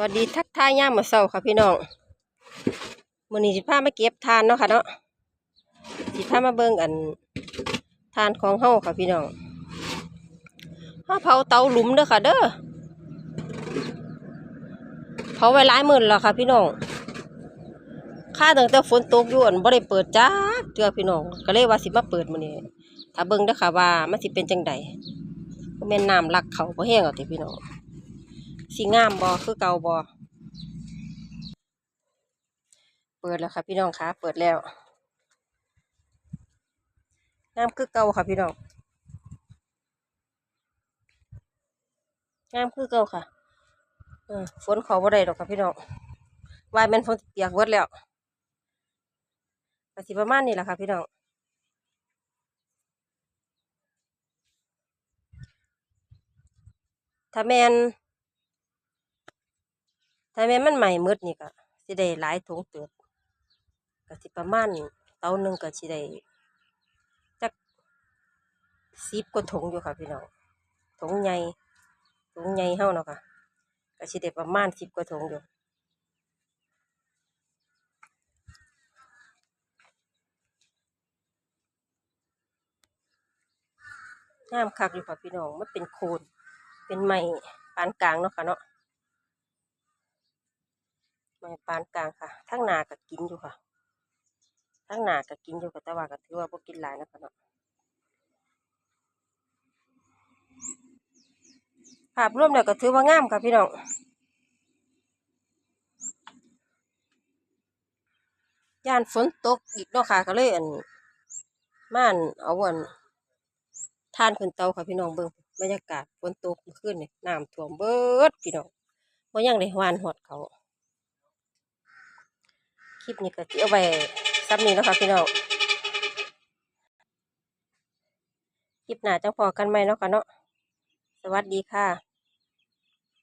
วัสดีทักทายย่ามมาเศร้าค่ะพี่น้องมือนี้สิพามาเก็บทานเนาะค่ะเนาะสิพามาเบิ่งอันทานของเฮาค่ะพี่น้องเฮาเผาเตาหลุมเด้อค่ะ เด้อเผาไว้หลายมื้อแล้วค่ะ พี่น้องค่าตั้งแต่ฝนตกอยู่อันบ่ได้เปิดจ้าเทื่อพี่น้องก็เลยว่าสิมาเปิดมือนี้ถ้าเบิ่งเด้อค่ะว่ามันสิเป็นจังใดก็แม่นน้ำลักเขาบ่แห้งเอาติพี่น้อง สีงามบอคือเก่าบอเปิดแล้วค่ะพี่น้องคะเปิดแล้วงามคือเก่าค่ะพี่น้องงามคือเก่าค่ะฝนขาบ่ได้ดอกค่ะพี่น้องวายแมนฝนเปียกเวิดแล้วกสิประมาณนี้แหละค่ะพี่น้องถ้าแมน ถ้าแม่มันใหม่มืดนี่ก็สิได้หลายถุงเติบก็สิประมาณเตาหนึ่งก็สิได้จักสิบกว่าถุงอยู่ค่ะพี่น้องถุงใหญ่ถุงใหญ่เฮาเนาะค่ะก็สิได้ประมาณสิบกว่าถุงอยู่งามคักอยู่ค่ะพี่น้องมันเป็นโคนเป็นไม้ปานกลางเนาะค่ะเนาะ ไม้ปานกลางค่ะ ทั้งหนาก็กินอยู่ค่ะ ทั้งหนาก็กินอยู่ค่ะแต่ว่าก็ถือว่าบ่กินหลายนะคะเนาะภาพรวมแล้วก็ถือว่างามค่ะพี่น้องย่านฝนตกอีกเนาะค่ะก็เลยอันม่านเอาอันทานขึ้นเตาค่ะพี่น้องเบิ่งบรรยากาศฝนตกเมื่อคืนนี่น้ำท่วมเบิดพี่น้องบ่ยังได้หวานหอดเขา ลิปนี้ก็จะเอาไว้ซับนี้นะคะพี่น้องคลิปหน้าจังพอกันไหมเนาะค่ะเนาะสวัสดีค่ะ